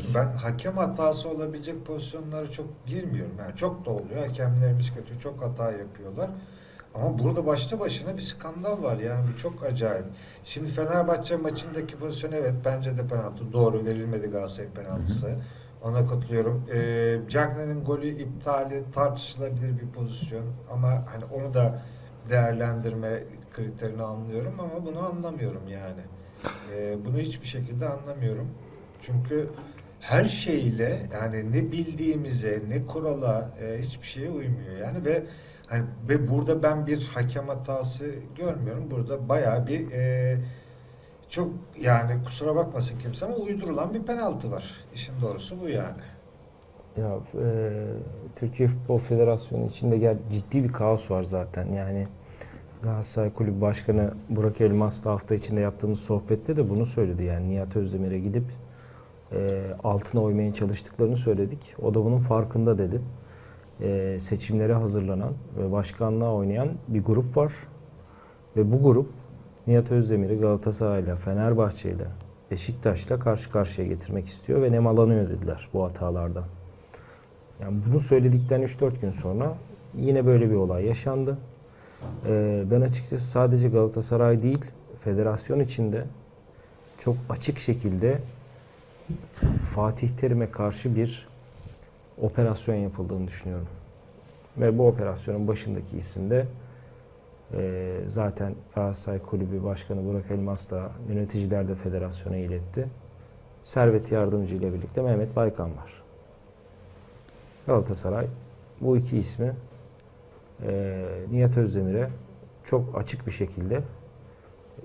Şimdi ben hakem hatası olabilecek pozisyonlara çok girmiyorum. Yani çok da oluyor. Hakemlerimiz kötü, çok hata yapıyorlar. Ama burada başta başına bir skandal var yani bu çok acayip. Şimdi Fenerbahçe maçındaki pozisyon evet bence de penaltı. Doğru verilmedi Galatasaray penaltısı. Ona katılıyorum. Ee, Cagney'in golü iptali tartışılabilir bir pozisyon ama hani onu da değerlendirme kriterini anlıyorum ama bunu anlamıyorum yani. Ee, bunu hiçbir şekilde anlamıyorum. Çünkü her şeyle yani ne bildiğimize ne kurala e, hiçbir şeye uymuyor yani ve hani ve burada ben bir hakem hatası görmüyorum. Burada bayağı bir e, çok yani kusura bakmasın kimse ama uydurulan bir penaltı var. İşin doğrusu bu yani. Ya e, Türkiye Futbol Federasyonu içinde gel ciddi bir kaos var zaten. Yani Galatasaray Kulübü Başkanı Burak Elmas da hafta içinde yaptığımız sohbette de bunu söyledi. Yani Nihat Özdemir'e gidip e, altına oymaya çalıştıklarını söyledik. O da bunun farkında dedi. E, seçimlere hazırlanan ve başkanlığa oynayan bir grup var. Ve bu grup Nihat Özdemir'i Galatasaray'la, Fenerbahçe'yle, Beşiktaş'la karşı karşıya getirmek istiyor ve nemalanıyor dediler bu hatalardan. Yani bunu söyledikten 3-4 gün sonra yine böyle bir olay yaşandı. Ee, ben açıkçası sadece Galatasaray değil, federasyon içinde çok açık şekilde Fatih Terim'e karşı bir operasyon yapıldığını düşünüyorum. Ve bu operasyonun başındaki isim de e, zaten Galatasaray Kulübü Başkanı Burak Elmas da yöneticiler de federasyona iletti. Servet Yardımcı ile birlikte Mehmet Baykan var. Galatasaray bu iki ismi e, Nihat Özdemir'e çok açık bir şekilde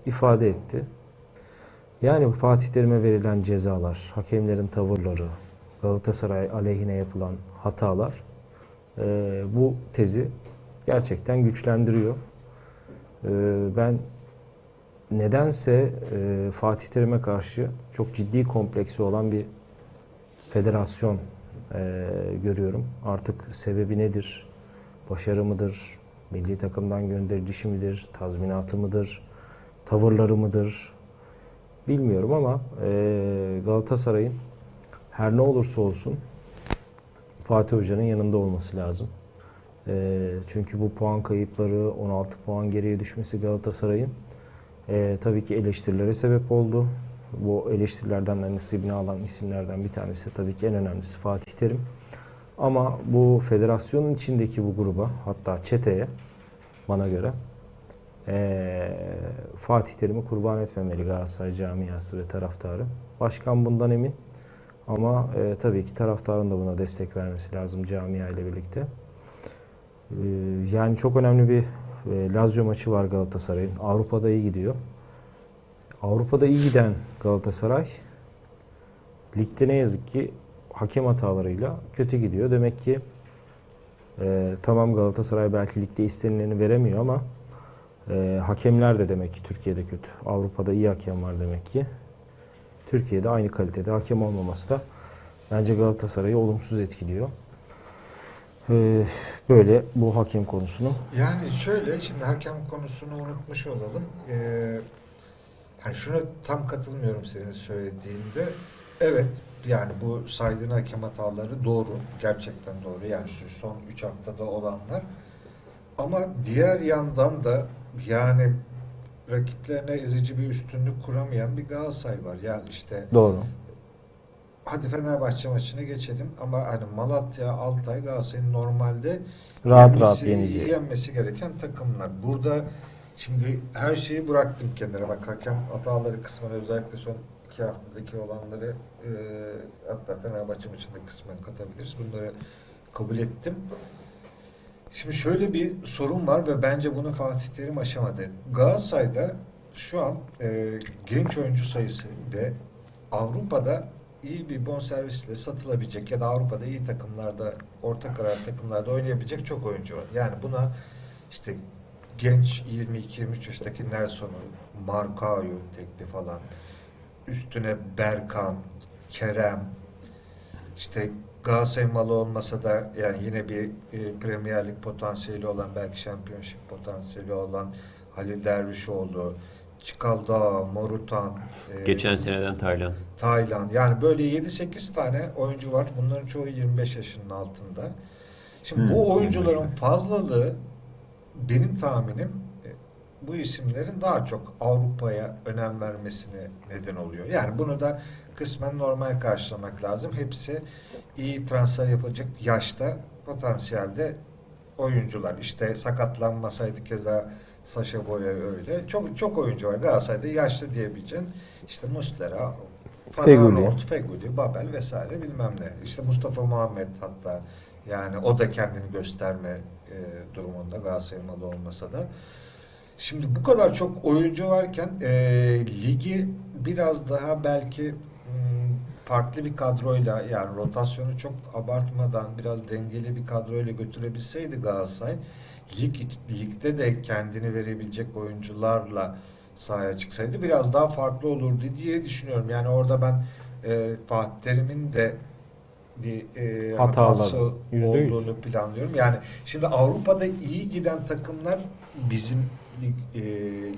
ifade etti. Yani Fatih Terim'e verilen cezalar, hakemlerin tavırları, Galatasaray aleyhine yapılan hatalar e, bu tezi gerçekten güçlendiriyor. E, ben nedense e, Fatih Terim'e karşı çok ciddi kompleksi olan bir federasyon e, görüyorum. Artık sebebi nedir? Başarı mıdır? Milli takımdan gönderilişi midir? Tazminatı mıdır? Tavırları mıdır? Bilmiyorum ama e, Galatasaray'ın her ne olursa olsun Fatih Hoca'nın yanında olması lazım. E, çünkü bu puan kayıpları, 16 puan geriye düşmesi Galatasaray'ın e, tabii ki eleştirilere sebep oldu. Bu eleştirilerden de nasibini alan isimlerden bir tanesi tabii ki en önemlisi Fatih Terim. Ama bu federasyonun içindeki bu gruba hatta çeteye bana göre eee, Fatih Terim'i kurban etmemeli Galatasaray camiası ve taraftarı. Başkan bundan emin. Ama eee, tabii ki taraftarın da buna destek vermesi lazım camia ile birlikte. Eee, yani çok önemli bir eee, Lazio maçı var Galatasaray'ın. Avrupa'da iyi gidiyor. Avrupa'da iyi giden Galatasaray ligde ne yazık ki hakem hatalarıyla kötü gidiyor. Demek ki e, tamam Galatasaray belki ligde istenileni veremiyor ama e, hakemler de demek ki Türkiye'de kötü. Avrupa'da iyi hakem var demek ki. Türkiye'de aynı kalitede hakem olmaması da bence Galatasaray'ı olumsuz etkiliyor. E, böyle bu hakem konusunu. Yani şöyle şimdi hakem konusunu unutmuş olalım. Ee, hani şuna tam katılmıyorum senin söylediğinde. Evet yani bu saydığın hakem hataları doğru. Gerçekten doğru. Yani şu son 3 haftada olanlar. Ama diğer yandan da yani rakiplerine ezici bir üstünlük kuramayan bir Galatasaray var. Yani işte Doğru. hadi Fenerbahçe maçını geçelim ama hani Malatya, Altay, Galatasaray'ın normalde Rahat rahat yenmesi, yeneceği. yenmesi gereken takımlar. Burada şimdi her şeyi bıraktım kenara. Bak hakem hataları kısmına özellikle son iki haftadaki olanları e, hatta Fenerbahçe maçında kısmen katabiliriz. Bunları kabul ettim. Şimdi şöyle bir sorun var ve bence bunu Fatih Terim aşamadı. Galatasaray'da şu an e, genç oyuncu sayısı ve Avrupa'da iyi bir bonservisle satılabilecek ya da Avrupa'da iyi takımlarda, orta karar takımlarda oynayabilecek çok oyuncu var. Yani buna işte genç 22-23 yaşındaki Nelson'u, Markao'yu tekli falan, üstüne Berkan, Kerem, işte Galatasaray malı olmasa da yani yine bir e, Premier Lig potansiyeli olan belki Championship potansiyeli olan Halil Dervişoğlu, Çikalda, Morutan, e, Geçen seneden Taylan. Tayland. Yani böyle 7-8 tane oyuncu var. Bunların çoğu 25 yaşının altında. Şimdi Hmm, bu oyuncuların 25. fazlalığı benim tahminim bu isimlerin daha çok Avrupa'ya önem vermesine neden oluyor. Yani bunu da kısmen normal karşılamak lazım. Hepsi iyi transfer yapacak yaşta potansiyelde oyuncular. İşte sakatlanmasaydı keza Saşa Boya öyle. Çok çok oyuncu var. Galatasaray'da yaşlı diyebileceğin işte Muslera, Feguli. Feguli, Babel vesaire bilmem ne. İşte Mustafa Muhammed hatta yani o da kendini gösterme e, durumunda Galatasaray'ın olmasa da. Şimdi bu kadar çok oyuncu varken e, ligi biraz daha belki hmm, farklı bir kadroyla yani rotasyonu çok abartmadan biraz dengeli bir kadroyla götürebilseydi Galatasaray lig ligde de kendini verebilecek oyuncularla sahaya çıksaydı biraz daha farklı olurdu diye düşünüyorum. Yani orada ben e, Fatih Terim'in de bir e, hatası Yüzde yüz. olduğunu planlıyorum. Yani şimdi Avrupa'da iyi giden takımlar bizim lig, e,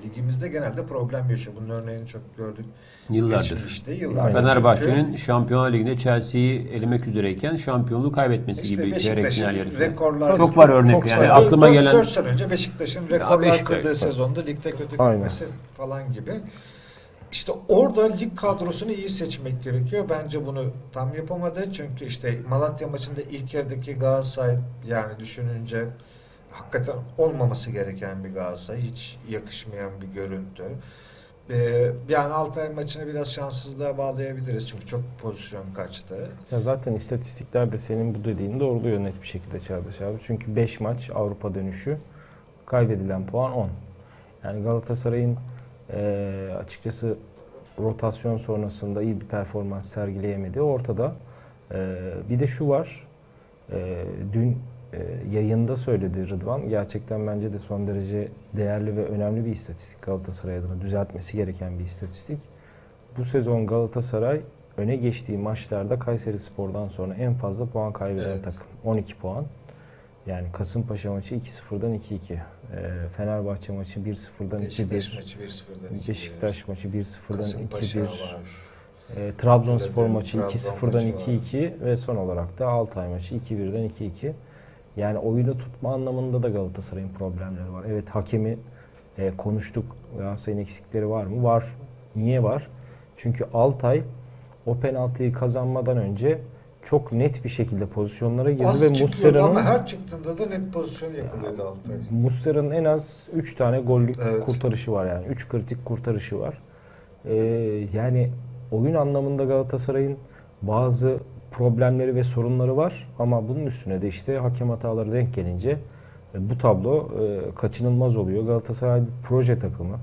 ligimizde genelde problem yaşıyor. Bunun örneğini çok gördük. Yıllardır. Geçmişte yıllardır. Fenerbahçe'nin Çünkü Şampiyonlar Ligi'nde Chelsea'yi elemek üzereyken şampiyonluğu kaybetmesi işte gibi çeyrek final yarısı. rekorlar Çok var örnek çok yani sayı- aklıma gelen 4 sene önce Beşiktaş'ın rekorlar Beşiktaş- kırdığı sezonda ligde kötü gitmesi falan gibi. İşte orada lig kadrosunu iyi seçmek gerekiyor. Bence bunu tam yapamadı. Çünkü işte Malatya maçında ilk yerdeki Galatasaray yani düşününce hakikaten olmaması gereken bir Galatasaray. Hiç yakışmayan bir görüntü. Ee, yani Altay maçını biraz şanssızlığa bağlayabiliriz. Çünkü çok pozisyon kaçtı. Ya zaten istatistikler de senin bu dediğini doğruluyor net bir şekilde Çağdaş abi. Çünkü 5 maç Avrupa dönüşü kaybedilen puan 10. Yani Galatasaray'ın eee, açıkçası rotasyon sonrasında iyi bir performans sergileyemediği ortada. Eee, bir de şu var. Eee, dün eee, yayında söyledi Rıdvan. Gerçekten bence de son derece değerli ve önemli bir istatistik Galatasaray adına. Düzeltmesi gereken bir istatistik. Bu sezon Galatasaray öne geçtiği maçlarda Kayseri Spor'dan sonra en fazla puan kaybeden Evet. takım. 12 puan. Yani Kasımpaşa maçı 2-0'dan 2-2. Ee, Fenerbahçe maçı 1-0'dan Beşiktaş 2-1. maçı 1-0'dan 2-1. Beşiktaş maçı 1-0'dan Kasımpaşa 2-1. var. Ee, Trabzonspor maçı Trabzon 2-0'dan maçı var. 2-2 ve son olarak da Altay maçı 2-1'den 2-2. Yani oyunu tutma anlamında da Galatasaray'ın problemleri var. Evet hakemi e, konuştuk. Galatasaray'ın eksikleri var mı? Var. Niye var? Çünkü Altay o penaltıyı kazanmadan önce çok net bir şekilde pozisyonlara girdi Az ve çıkıyordu ama Muslera'nın her çıktığında da net pozisyon yakalıyordu Altay. Muslera'nın en az 3 tane gollük Evet. kurtarışı var yani. 3 kritik kurtarışı var. Ee, yani oyun anlamında Galatasaray'ın bazı problemleri ve sorunları var ama bunun üstüne de işte hakem hataları denk gelince e, bu tablo e, kaçınılmaz oluyor. Galatasaray bir proje takımı.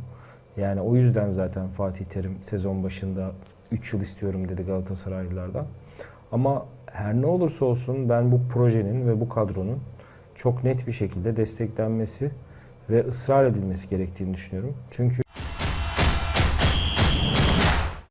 Yani o yüzden zaten Fatih Terim sezon başında 3 yıl istiyorum dedi Galatasaraylılardan. Ama her ne olursa olsun ben bu projenin ve bu kadronun çok net bir şekilde desteklenmesi ve ısrar edilmesi gerektiğini düşünüyorum. Çünkü